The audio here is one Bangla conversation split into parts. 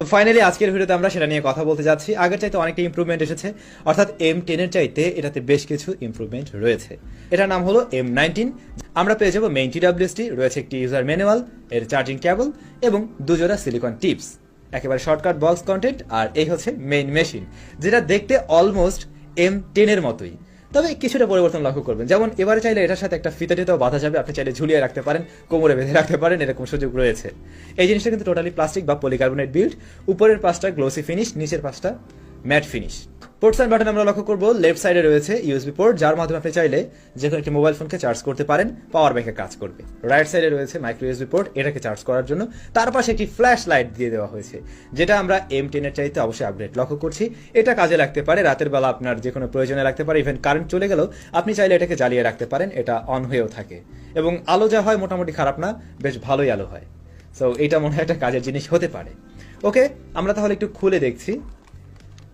ফাইনালি আজকের ভিডিওতে আমরা সেটা নিয়ে কথা বলতে যাচ্ছি। আগের চাইতে অনেকটা ইমপ্রুভমেন্ট এসেছে। অর্থাৎ এম টেনের চাইতে এটাতে বেশ কিছু ইমপ্রুভমেন্ট রয়েছে। এটার নাম হলো এম নাইনটিন আমরা পেয়ে যাব মেইন টিডাব্লিউএসটি রয়েছে একটি ইউজার ম্যানুয়াল এর চার্জিং কেবল এবং দুজোড়া সিলিকন টিপস একেবারে শর্টকাট বক্স কন্টেন্ট আর এই হচ্ছে মেইন মেশিন যেটা দেখতে অলমোস্ট এম টেনের মতোই। তবে কিছুটা পরিবর্তন লক্ষ্য করবেন। যেমন এবারে চাইলে এটার সাথে একটা ফিতা টিতাও বাঁধা যাবে। আপনি চাইলে ঝুলিয়ে রাখতে পারেন, কোমরে বেঁধে রাখতে পারেন, এরকম সুযোগ রয়েছে। এই জিনিসটা কিন্তু টোটালি প্লাস্টিক বা পলিকার্বনেট বিল্ড উপরের পাঁচটা গ্লোসি ফিনিশ নিচের পাঁচটা ম্যাট ফিনিশ অ্যান্ড বাটন আমরা লক্ষ্য করব লেফট সাইডে রয়েছে ইউএসবি পোর্ট যার মাধ্যমে আপনি চাইলে যে কোনো একটি মোবাইল ফোনকে চার্জ করতে পারেন পাওয়ার ব্যাংকে কাজ করবে। রাইট সাইডে রয়েছে মাইক্রো ইউএসবি পোর্ট এটাকে চার্জ করার জন্য। তার পাশে একটি ফ্ল্যাশ লাইট দিয়ে দেওয়া হয়েছে, যেটা আমরা এম টেনের চাইতে অবশ্যই আপগ্রেড লক্ষ্য করছি। এটা কাজে লাগতে পারে, রাতের বেলা আপনার যে কোনো প্রয়োজনে রাখতে পারে ইভেন কারেন্ট চলে গেলেও আপনি চাইলে এটাকে জ্বালিয়ে রাখতে পারেন, এটা অন হয়েও থাকে। এবং আলো যা হয় মোটামুটি খারাপ না, বেশ ভালোই আলো হয়। সো এটা মনে হয় একটা কাজের জিনিস হতে পারে। ওকে আমরা তাহলে একটু খুলে দেখছি।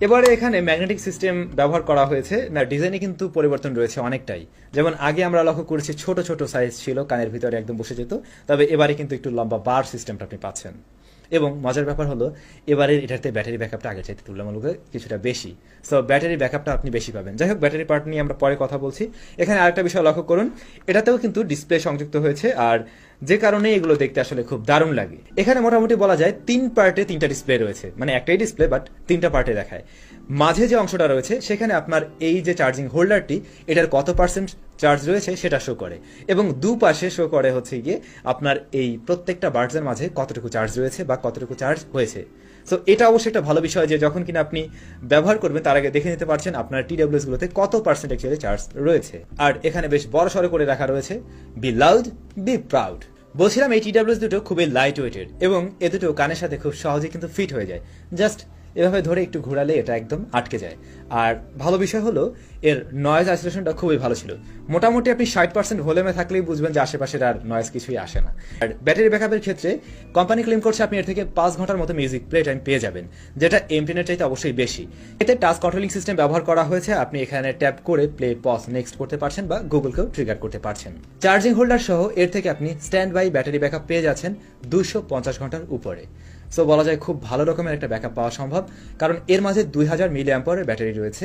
এবারে এখানে ম্যাগনেটিক সিস্টেম ব্যবহার করা হয়েছে। না, ডিজাইনে কিন্তু পরিবর্তন রয়েছে অনেকটাই। যেমন আগে আমরা লক্ষ্য করেছি ছোট ছোট সাইজ ছিল, কানের ভিতরে একদম বসে যেত। তবে এবারে কিন্তু একটু লম্বা বার সিস্টেমটা আপনি পাচ্ছেন। এবং মজার ব্যাপার হলো এবারে এটাতে ব্যাটারি ব্যাকআপটা আগে চাইতে তুলনামূলক কিছুটা বেশি। সো ব্যাটারি ব্যাকআপটা আপনি বেশি পাবেন। যাই হোক ব্যাটারি পার্ট নিয়ে আমরা পরে কথা বলছি। এখানে আরেকটা বিষয় লক্ষ্য করুন, এটাতেও কিন্তু ডিসপ্লে সংযুক্ত হয়েছে। আর যে কারণে এগুলো দেখতে আসলে খুব দারুণ লাগে। এখানে মোটামুটি বলা যায় তিন পার্টে তিনটা ডিসপ্লে রয়েছে। মানে একটাই ডিসপ্লে বাট তিনটা পার্টে দেখায়। মাঝে যে অংশটা রয়েছে, সেখানে আপনার এই যে চার্জিং হোল্ডারটি এটার কত পার্সেন্ট চার্জ রয়েছে সেটা শো করে। এবং দুপাশে শো করে হচ্ছে গিয়ে আপনার এই প্রত্যেকটা বার্ডসের মাঝে কতটুকু চার্জ রয়েছে বা কতটুকু চার্জ হয়েছে। সো এটা অবশ্যই একটা ভালো বিষয় যে যখন কিনা আপনি ব্যবহার করবেন, তার আগে দেখে নিতে পারছেন আপনার টিডাব্লিউএস গুলোতে কত পার্সেন্ট অ্যাকচুয়ালি চার্জ রয়েছে। আর এখানে বেশ বড় সড়ো করে রাখা রয়েছে বি লাউড বি প্রাউড বলছিলাম এই টিডাব্লিউএস দুটো খুবই লাইট ওয়েটেড এবং এ দুটো কানের সাথে খুব সহজে কিন্তু ফিট হয়ে যায়। জাস্ট এভাবে ধরে একটু ঘোরালে এটা একদম আটকে যায়। আর ভালো বিষয় হলো, এর নয়েজ আইসোলেশনটা খুবই ভালো ছিল। মোটামুটি আপনি ষাট পার্সেন্ট ভলিউমে থাকলেই বুঝবেন যে আশেপাশের আর নয়েজ কিছুই আসে না। আর ব্যাটারি ব্যাকআপের ক্ষেত্রে কোম্পানি ক্লেম করছে আপনি এর থেকে পাঁচ ঘণ্টার মতো মিউজিক প্লে টাইম পেয়ে যাবেন, যেটা এমটিনের চাইতে অবশ্যই বেশি। এতে টাচ কন্ট্রোলিং সিস্টেম ব্যবহার করা হয়েছে, আপনি এখানে ট্যাপ করে প্লে পজ নেক্সট করতে পারছেন বা গুগলকেও ট্রিগার করতে পারছেন। চার্জিং হোল্ডার সহ এর থেকে আপনি স্ট্যান্ড বাই ব্যাটারি ব্যাকআপ পেয়ে যাচ্ছেন দুশো পঞ্চাশ ঘণ্টার উপরে। সো বলা যায় খুব ভালো রকমের একটা ব্যাকআপ পাওয়া সম্ভব। কারণ এর মাঝে দুই হাজার মিলি অ্যাম্পারের ব্যাটারি রয়েছে।